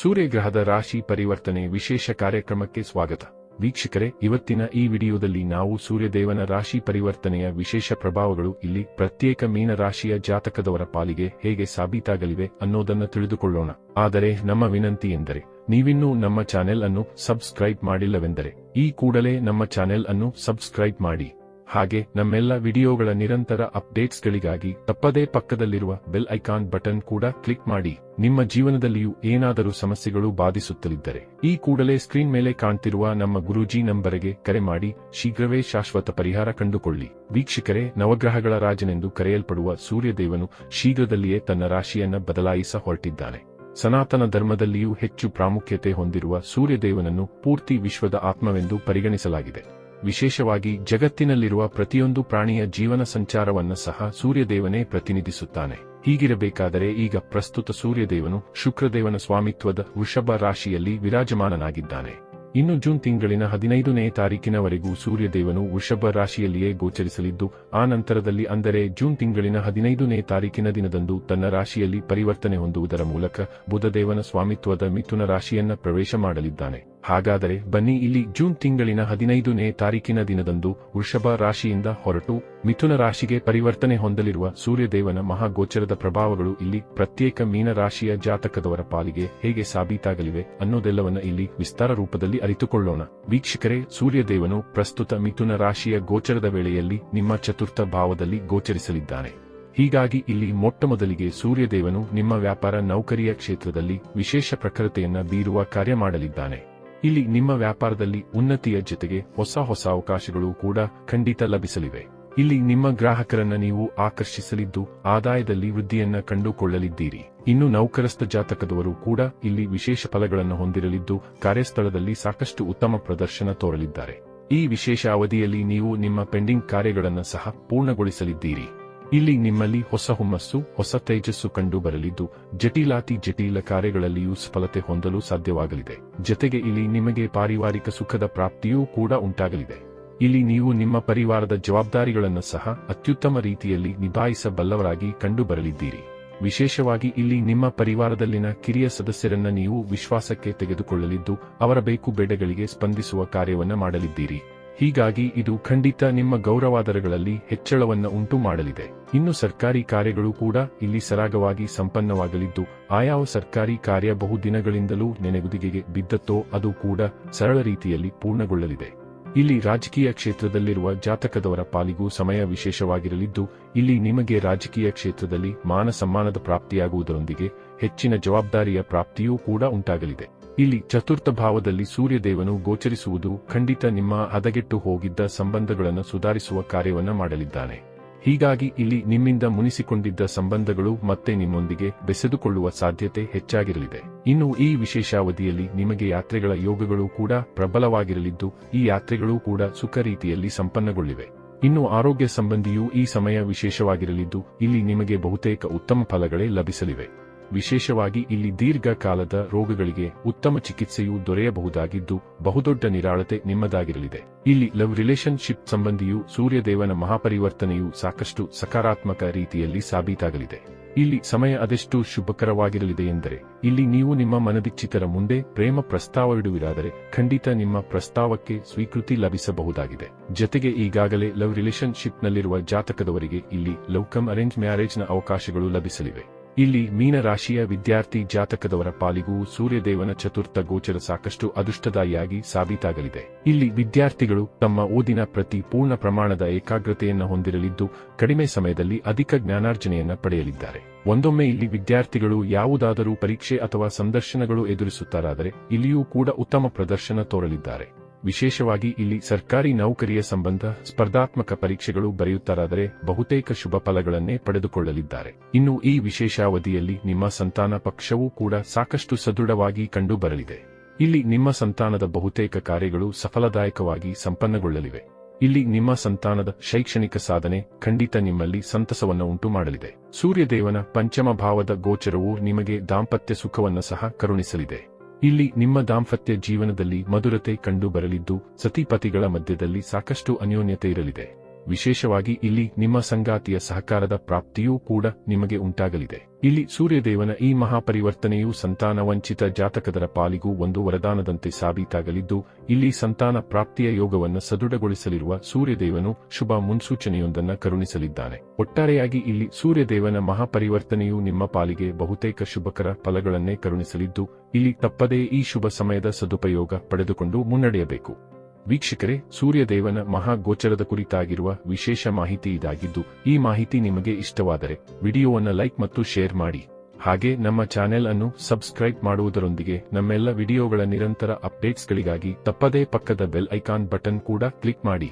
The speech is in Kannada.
ಸೂರ್ಯಗ್ರಹದ ರಾಶಿ ಪರಿವರ್ತನೆ ವಿಶೇಷ ಕಾರ್ಯಕ್ರಮಕ್ಕೆ ಸ್ವಾಗತ. ವೀಕ್ಷಕರೇ, ಇವತ್ತಿನ ಈ ವಿಡಿಯೋದಲ್ಲಿ ನಾವು ಸೂರ್ಯದೇವನ ರಾಶಿ ಪರಿವರ್ತನೆಯ ವಿಶೇಷ ಪ್ರಭಾವಗಳು, ಇಲ್ಲಿ ಪ್ರತ್ಯೇಕ ಮೀನ ರಾಶಿಯ ಜಾತಕದವರ ಪಾಲಿಗೆ ಹೇಗೆ ಸಾಬೀತಾಗಲಿವೆ ಅನ್ನೋದನ್ನ ತಿಳಿದುಕೊಳ್ಳೋಣ. ಆದರೆ ನಮ್ಮ ವಿನಂತಿ ಎಂದರೆ, ನೀವಿನ್ನೂ ನಮ್ಮ ಚಾನೆಲ್ ಅನ್ನು ಸಬ್ಸ್ಕ್ರೈಬ್ ಮಾಡಿಲ್ಲವೆಂದರೆ, ಈ ಕೂಡಲೇ ನಮ್ಮ ಚಾನೆಲ್ ಅನ್ನು ಸಬ್ಸ್ಕ್ರೈಬ್ ಮಾಡಿ. ಹಾಗೆ ನಮ್ಮೆಲ್ಲ ವಿಡಿಯೋಗಳ ನಿರಂತರ ಅಪ್ಡೇಟ್ಸ್ಗಳಿಗಾಗಿ ತಪ್ಪದೇ ಪಕ್ಕದಲ್ಲಿರುವ ಬೆಲ್ ಐಕಾನ್ ಬಟನ್ ಕೂಡ ಕ್ಲಿಕ್ ಮಾಡಿ. ನಿಮ್ಮ ಜೀವನದಲ್ಲಿಯೂ ಏನಾದರೂ ಸಮಸ್ಯೆಗಳು ಬಾಧಿಸುತ್ತಲಿದ್ದರೆ ಈ ಕೂಡಲೇ ಸ್ಕ್ರೀನ್ ಮೇಲೆ ಕಾಣ್ತಿರುವ ನಮ್ಮ ಗುರೂಜಿ ನಂಬರಿಗೆ ಕರೆ ಮಾಡಿ ಶೀಘ್ರವೇ ಶಾಶ್ವತ ಪರಿಹಾರ ಕಂಡುಕೊಳ್ಳಿ. ವೀಕ್ಷಕರೇ, ನವಗ್ರಹಗಳ ರಾಜನೆಂದು ಕರೆಯಲ್ಪಡುವ ಸೂರ್ಯದೇವನು ಶೀಘ್ರದಲ್ಲಿಯೇ ತನ್ನ ರಾಶಿಯನ್ನ ಬದಲಾಯಿಸ ಹೊರಟಿದ್ದಾನೆ. ಸನಾತನ ಧರ್ಮದಲ್ಲಿಯೂ ಹೆಚ್ಚು ಪ್ರಾಮುಖ್ಯತೆ ಹೊಂದಿರುವ ಸೂರ್ಯದೇವನನ್ನು ಪೂರ್ತಿ ವಿಶ್ವದ ಆತ್ಮವೆಂದು ಪರಿಗಣಿಸಲಾಗಿದೆ. ವಿಶೇಷವಾಗಿ ಜಗತ್ತಿನಲ್ಲಿರುವ ಪ್ರತಿಯೊಂದು ಪ್ರಾಣಿಯ ಜೀವನ ಸಂಚಾರವನ್ನ ಸಹ ಸೂರ್ಯದೇವನೇ ಪ್ರತಿನಿಧಿಸುತ್ತಾನೆ. ಹೀಗಿರಬೇಕಾದರೆ ಈಗ ಪ್ರಸ್ತುತ ಸೂರ್ಯದೇವನು ಶುಕ್ರದೇವನ ಸ್ವಾಮಿತ್ವದ ವೃಷಭ ರಾಶಿಯಲ್ಲಿ ವಿರಾಜಮಾನನಾಗಿದ್ದಾನೆ. ಇನ್ನು ಜೂನ್ ತಿಂಗಳಿನ ಹದಿನೈದನೇ ತಾರೀಕಿನವರೆಗೂ ಸೂರ್ಯದೇವನು ವೃಷಭ ರಾಶಿಯಲ್ಲಿಯೇ ಗೋಚರಿಸಲಿದ್ದು, ಆ ನಂತರದಲ್ಲಿ ಅಂದರೆ ಜೂನ್ ತಿಂಗಳಿನ ಹದಿನೈದನೇ ತಾರೀಕಿನ ದಿನದಂದು ತನ್ನ ರಾಶಿಯಲ್ಲಿ ಪರಿವರ್ತನೆ ಹೊಂದುವುದರ ಮೂಲಕ ಬುಧದೇವನ ಸ್ವಾಮಿತ್ವದ ಮಿಥುನ ರಾಶಿಯನ್ನ ಪ್ರವೇಶ ಮಾಡಲಿದ್ದಾನೆ. ಹಾಗಾದರೆ ಬನ್ನಿ ಇಲ್ಲಿ ಜೂನ್ ತಿಂಗಳಿನ ಹದಿನೈದನೇ ತಾರೀಕಿನ ದಿನದಂದು ವೃಷಭ ರಾಶಿಯಿಂದ ಹೊರಟು ಮಿಥುನ ರಾಶಿಗೆ ಪರಿವರ್ತನೆ ಹೊಂದಲಿರುವ ಸೂರ್ಯದೇವನ ಮಹಾಗೋಚರದ ಪ್ರಭಾವಗಳು ಇಲ್ಲಿ ಪ್ರತ್ಯೇಕ ಮೀನ ರಾಶಿಯ ಜಾತಕದವರ ಪಾಲಿಗೆ ಹೇಗೆ ಸಾಬೀತಾಗಲಿವೆ ಅನ್ನೋದೆಲ್ಲವನ್ನ ಇಲ್ಲಿ ವಿಸ್ತಾರ ರೂಪದಲ್ಲಿ ಅರಿತುಕೊಳ್ಳೋಣ. ವೀಕ್ಷಕರೇ, ಸೂರ್ಯದೇವನು ಪ್ರಸ್ತುತ ಮಿಥುನ ರಾಶಿಯ ಗೋಚರದ ವೇಳೆಯಲ್ಲಿ ನಿಮ್ಮ ಚತುರ್ಥ ಭಾವದಲ್ಲಿ ಗೋಚರಿಸಲಿದ್ದಾನೆ. ಹೀಗಾಗಿ ಇಲ್ಲಿ ಮೊಟ್ಟಮೊದಲಿಗೆ ಸೂರ್ಯದೇವನು ನಿಮ್ಮ ವ್ಯಾಪಾರ ನೌಕರಿಯ ಕ್ಷೇತ್ರದಲ್ಲಿ ವಿಶೇಷ ಪ್ರಖರತೆಯನ್ನ ಬೀರುವ ಕಾರ್ಯ ಮಾಡಲಿದ್ದಾನೆ. ಇಲ್ಲಿ ನಿಮ್ಮ ವ್ಯಾಪಾರದಲ್ಲಿ ಉನ್ನತಿಯ ಜೊತೆಗೆ ಹೊಸ ಹೊಸ ಅವಕಾಶಗಳು ಕೂಡ ಖಂಡಿತ ಲಭಿಸಲಿವೆ. ಇಲ್ಲಿ ನಿಮ್ಮ ಗ್ರಾಹಕರನ್ನ ನೀವು ಆಕರ್ಷಿಸಲಿದ್ದು, ಆದಾಯದಲ್ಲಿ ವೃದ್ಧಿಯನ್ನ ಕಂಡುಕೊಳ್ಳಲಿದ್ದೀರಿ. ಇನ್ನು ನೌಕರಸ್ಥ ಜಾತಕದವರು ಕೂಡ ಇಲ್ಲಿ ವಿಶೇಷ ಫಲಗಳನ್ನು ಹೊಂದಿರಲಿದ್ದು, ಕಾರ್ಯಸ್ಥಳದಲ್ಲಿ ಸಾಕಷ್ಟು ಉತ್ತಮ ಪ್ರದರ್ಶನ ತೋರಲಿದ್ದಾರೆ. ಈ ವಿಶೇಷ ಅವಧಿಯಲ್ಲಿ ನೀವು ನಿಮ್ಮ ಪೆಂಡಿಂಗ್ ಕಾರ್ಯಗಳನ್ನು ಸಹ ಪೂರ್ಣಗೊಳಿಸಲಿದ್ದೀರಿ. ಇಲ್ಲಿ ನಿಮ್ಮಲ್ಲಿ ಹೊಸ ಹುಮ್ಮಸ್ಸು, ಹೊಸ ತೇಜಸ್ಸು ಕಂಡು ಬರಲಿದ್ದು, ಜಟಿಲಾತಿ ಜಟಿಲ ಕಾರ್ಯಗಳಲ್ಲಿಯೂ ಸಫಲತೆ ಹೊಂದಲು ಸಾಧ್ಯವಾಗಲಿದೆ. ಜತೆಗೆ ಇಲ್ಲಿ ನಿಮಗೆ ಪಾರಿವಾರಿಕ ಸುಖದ ಪ್ರಾಪ್ತಿಯೂ ಕೂಡ ಉಂಟಾಗಲಿದೆ. ಇಲ್ಲಿ ನೀವು ನಿಮ್ಮ ಪರಿವಾರದ ಜವಾಬ್ದಾರಿಗಳನ್ನು ಸಹ ಅತ್ಯುತ್ತಮ ರೀತಿಯಲ್ಲಿ ನಿಭಾಯಿಸಬಲ್ಲವರಾಗಿ ಕಂಡು ಬರಲಿದ್ದೀರಿ. ವಿಶೇಷವಾಗಿ ಇಲ್ಲಿ ನಿಮ್ಮ ಪರಿವಾರದಲ್ಲಿನ ಕಿರಿಯ ಸದಸ್ಯರನ್ನ ನೀವು ವಿಶ್ವಾಸಕ್ಕೆ ತೆಗೆದುಕೊಳ್ಳಲಿದ್ದು, ಅವರ ಬೇಕು ಬೇಡಗಳಿಗೆ ಸ್ಪಂದಿಸುವ ಕಾರ್ಯವನ್ನು ಮಾಡಲಿದ್ದೀರಿ. ಹೀಗಾಗಿ ಇದು ಖಂಡಿತ ನಿಮ್ಮ ಗೌರವಾದರಗಳಲ್ಲಿ ಹೆಚ್ಚಳವನ್ನು ಉಂಟು ಮಾಡಲಿದೆ ಇನ್ನು ಸರ್ಕಾರಿ ಕಾರ್ಯಗಳು ಕೂಡ ಇಲ್ಲಿ ಸರಾಗವಾಗಿ ಸಂಪನ್ನವಾಗಲಿದ್ದು, ಆಯಾವ ಸರ್ಕಾರಿ ಕಾರ್ಯ ಬಹುದಿನಗಳಿಂದಲೂ ನೆನೆಗುದಿಗೆಗೆ ಬಿದ್ದತ್ತೋ ಅದು ಕೂಡ ಸರಳ ರೀತಿಯಲ್ಲಿ ಪೂರ್ಣಗೊಳ್ಳಲಿದೆ. ಇಲ್ಲಿ ರಾಜಕೀಯ ಕ್ಷೇತ್ರದಲ್ಲಿರುವ ಜಾತಕದವರ ಪಾಲಿಗೂ ಸಮಯ ವಿಶೇಷವಾಗಿರಲಿದ್ದು, ಇಲ್ಲಿ ನಿಮಗೆ ರಾಜಕೀಯ ಕ್ಷೇತ್ರದಲ್ಲಿ ಮಾನ ಸಮ್ಮಾನದ ಪ್ರಾಪ್ತಿಯಾಗುವುದರೊಂದಿಗೆ ಹೆಚ್ಚಿನ ಜವಾಬ್ದಾರಿಯ ಪ್ರಾಪ್ತಿಯೂ ಕೂಡ ಉಂಟಾಗಲಿದೆ. ಇಲ್ಲಿ ಚತುರ್ಥ ಭಾವದಲ್ಲಿ ಸೂರ್ಯದೇವನು ಗೋಚರಿಸುವುದು ಖಂಡಿತ ನಿಮ್ಮ ಹದಗೆಟ್ಟು ಹೋಗಿದ್ದ ಸಂಬಂಧಗಳನ್ನು ಸುಧಾರಿಸುವ ಕಾರ್ಯವನ್ನು ಮಾಡಲಿದ್ದಾನೆ. ಹೀಗಾಗಿ ಇಲ್ಲಿ ನಿಮ್ಮಿಂದ ಮುನಿಸಿಕೊಂಡಿದ್ದ ಸಂಬಂಧಗಳು ಮತ್ತೆ ನಿಮ್ಮೊಂದಿಗೆ ಬೆಸೆದುಕೊಳ್ಳುವ ಸಾಧ್ಯತೆ ಹೆಚ್ಚಾಗಿರಲಿದೆ. ಇನ್ನು ಈ ವಿಶೇಷಾವಧಿಯಲ್ಲಿ ನಿಮಗೆ ಯಾತ್ರೆಗಳ ಯೋಗಗಳು ಕೂಡ ಪ್ರಬಲವಾಗಿರಲಿದ್ದು, ಈ ಯಾತ್ರೆಗಳು ಕೂಡ ಸುಖ ರೀತಿಯಲ್ಲಿ ಸಂಪನ್ನಗೊಳ್ಳಿವೆ. ಇನ್ನು ಆರೋಗ್ಯ ಸಂಬಂಧಿಯೂ ಈ ಸಮಯ ವಿಶೇಷವಾಗಿರಲಿದ್ದು, ಇಲ್ಲಿ ನಿಮಗೆ ಬಹುತೇಕ ಉತ್ತಮ ಫಲಗಳೇ ಲಭಿಸಲಿವೆ. ವಿಶೇಷವಾಗಿ ಇಲ್ಲಿ ದೀರ್ಘಕಾಲದ ರೋಗಗಳಿಗೆ ಉತ್ತಮ ಚಿಕಿತ್ಸೆಯು ದೊರೆಯಬಹುದಾಗಿದ್ದು, ಬಹುದೊಡ್ಡ ನಿರಾಳತೆ ನಿಮ್ಮದಾಗಿರಲಿದೆ. ಇಲ್ಲಿ ಲವ್ ರಿಲೇಶನ್ಶಿಪ್ ಸಂಬಂಧಿಯು ಸೂರ್ಯದೇವನ ಮಹಾಪರಿವರ್ತನೆಯು ಸಾಕಷ್ಟು ಸಕಾರಾತ್ಮಕ ರೀತಿಯಲ್ಲಿ ಸಾಬೀತಾಗಲಿದೆ. ಇಲ್ಲಿ ಸಮಯ ಅದೆಷ್ಟು ಶುಭಕರವಾಗಿರಲಿದೆ ಎಂದರೆ, ಇಲ್ಲಿ ನೀವು ನಿಮ್ಮ ಮನದಿಚ್ಚಿತರ ಮುಂದೆ ಪ್ರೇಮ ಪ್ರಸ್ತಾವವಿಡುವಿರಾದರೆ, ಖಂಡಿತ ನಿಮ್ಮ ಪ್ರಸ್ತಾವಕ್ಕೆ ಸ್ವೀಕೃತಿ ಲಭಿಸಬಹುದಾಗಿದೆ. ಜತೆಗೆ ಈಗಾಗಲೇ ಲವ್ ರಿಲೇಶನ್ಶಿಪ್ನಲ್ಲಿರುವ ಜಾತಕದವರಿಗೆ ಇಲ್ಲಿ ಲವ್ ಕಮ್ ಅರೇಂಜ್ ಮ್ಯಾರೇಜ್ನ ಅವಕಾಶಗಳು ಲಭಿಸಲಿವೆ. ಇಲ್ಲಿ ಮೀನರಾಶಿಯ ವಿದ್ಯಾರ್ಥಿ ಜಾತಕದವರ ಪಾಲಿಗೂ ಸೂರ್ಯದೇವನ ಚತುರ್ಥ ಗೋಚರ ಸಾಕಷ್ಟು ಅದೃಷ್ಟದಾಯಿಯಾಗಿ ಸಾಬೀತಾಗಲಿದೆ. ಇಲ್ಲಿ ವಿದ್ಯಾರ್ಥಿಗಳು ತಮ್ಮ ಓದಿನ ಪ್ರತಿ ಪೂರ್ಣ ಪ್ರಮಾಣದ ಏಕಾಗ್ರತೆಯನ್ನು ಹೊಂದಿರಲಿದ್ದು, ಕಡಿಮೆ ಸಮಯದಲ್ಲಿ ಅಧಿಕ ಜ್ಞಾನಾರ್ಜನೆಯನ್ನು ಪಡೆಯಲಿದ್ದಾರೆ. ಒಂದೊಮ್ಮೆ ಇಲ್ಲಿ ವಿದ್ಯಾರ್ಥಿಗಳು ಯಾವುದಾದರೂ ಪರೀಕ್ಷೆ ಅಥವಾ ಸಂದರ್ಶನಗಳು ಎದುರಿಸುತ್ತಾರಾದರೆ, ಇಲ್ಲಿಯೂ ಕೂಡ ಉತ್ತಮ ಪ್ರದರ್ಶನ ತೋರಲಿದ್ದಾರೆ. ವಿಶೇಷವಾಗಿ ಇಲ್ಲಿ ಸರ್ಕಾರಿ ನೌಕರಿಯ ಸಂಬಂಧ ಸ್ಪರ್ಧಾತ್ಮಕ ಪರೀಕ್ಷೆಗಳು ಬರೆಯುತ್ತಾರಾದರೆ ಬಹುತೇಕ ಶುಭ ಫಲಗಳನ್ನೇ ಪಡೆದುಕೊಳ್ಳಲಿದ್ದಾರೆ. ಇನ್ನು ಈ ವಿಶೇಷಾವಧಿಯಲ್ಲಿ ನಿಮ್ಮ ಸಂತಾನ ಪಕ್ಷವೂ ಕೂಡ ಸಾಕಷ್ಟು ಸದೃಢವಾಗಿ ಕಂಡುಬರಲಿದೆ. ಇಲ್ಲಿ ನಿಮ್ಮ ಸಂತಾನದ ಬಹುತೇಕ ಕಾರ್ಯಗಳು ಸಫಲದಾಯಕವಾಗಿ ಸಂಪನ್ನಗೊಳ್ಳಲಿವೆ. ಇಲ್ಲಿ ನಿಮ್ಮ ಸಂತಾನದ ಶೈಕ್ಷಣಿಕ ಸಾಧನೆ ಖಂಡಿತ ನಿಮ್ಮಲ್ಲಿ ಸಂತಸವನ್ನು ಉಂಟು ಮಾಡಲಿದೆ ಸೂರ್ಯದೇವನ ಪಂಚಮ ಭಾವದ ಗೋಚರವು ನಿಮಗೆ ದಾಂಪತ್ಯ ಸುಖವನ್ನು ಸಹ ಕರುಣಿಸಲಿದೆ. ಇಲ್ಲಿ ನಿಮ್ಮ ದಾಂಪತ್ಯ ಜೀವನದಲ್ಲಿ ಮಧುರತೆ ಕಂಡು ಬರಲಿದ್ದು ಸತಿಪತಿಗಳ ಮಧ್ಯದಲ್ಲಿ ಸಾಕಷ್ಟು ಅನ್ಯೋನ್ಯತೆ ಇರಲಿದೆ. ವಿಶೇಷವಾಗಿ ಇಲ್ಲಿ ನಿಮ್ಮ ಸಂಗಾತಿಯ ಸಹಕಾರದ ಪ್ರಾಪ್ತಿಯೂ ಕೂಡ ನಿಮಗೆ ಉಂಟಾಗಲಿದೆ. ಇಲ್ಲಿ ಸೂರ್ಯದೇವನ ಈ ಮಹಾಪರಿವರ್ತನೆಯು ಸಂತಾನ ವಂಚಿತ ಜಾತಕದರ ಪಾಲಿಗೂ ಒಂದು ವರದಾನದಂತೆ ಸಾಬೀತಾಗಲಿದ್ದು, ಇಲ್ಲಿ ಸಂತಾನ ಪ್ರಾಪ್ತಿಯ ಯೋಗವನ್ನು ಸದೃಢಗೊಳಿಸಲಿರುವ ಸೂರ್ಯದೇವನು ಶುಭ ಮುನ್ಸೂಚನೆಯೊಂದನ್ನ ಕರುಣಿಸಲಿದ್ದಾನೆ. ಒಟ್ಟಾರೆಯಾಗಿ ಇಲ್ಲಿ ಸೂರ್ಯದೇವನ ಮಹಾಪರಿವರ್ತನೆಯು ನಿಮ್ಮ ಪಾಲಿಗೆ ಬಹುತೇಕ ಶುಭಕರ ಫಲಗಳನ್ನೇ ಕರುಣಿಸಲಿದ್ದು, ಇಲ್ಲಿ ತಪ್ಪದೇ ಈ ಶುಭ ಸಮಯದ ಸದುಪಯೋಗ ಪಡೆದುಕೊಂಡು ಮುನ್ನಡೆಯಬೇಕು. ವೀಕ್ಷಕರೇ, ಸೂರ್ಯದೇವನ ಮಹಾಗೋಚರದ ಕುರಿತಾಗಿರುವ ವಿಶೇಷ ಮಾಹಿತಿ ಇದಾಗಿದ್ದು, ಈ ಮಾಹಿತಿ ನಿಮಗೆ ಇಷ್ಟವಾದರೆ ವಿಡಿಯೋವನ್ನು ಲೈಕ್ ಮತ್ತು ಶೇರ್ ಮಾಡಿ. ಹಾಗೆ ನಮ್ಮ ಚಾನೆಲ್ ಅನ್ನು ಸಬ್ಸ್ಕ್ರೈಬ್ ಮಾಡುವುದರೊಂದಿಗೆ ನಮ್ಮೆಲ್ಲ ವಿಡಿಯೋಗಳ ನಿರಂತರ ಅಪ್ಡೇಟ್ಸ್ಗಳಿಗಾಗಿ ತಪ್ಪದೇ ಪಕ್ಕದ ಬೆಲ್ ಐಕಾನ್ ಬಟನ್ ಕೂಡ ಕ್ಲಿಕ್ ಮಾಡಿ.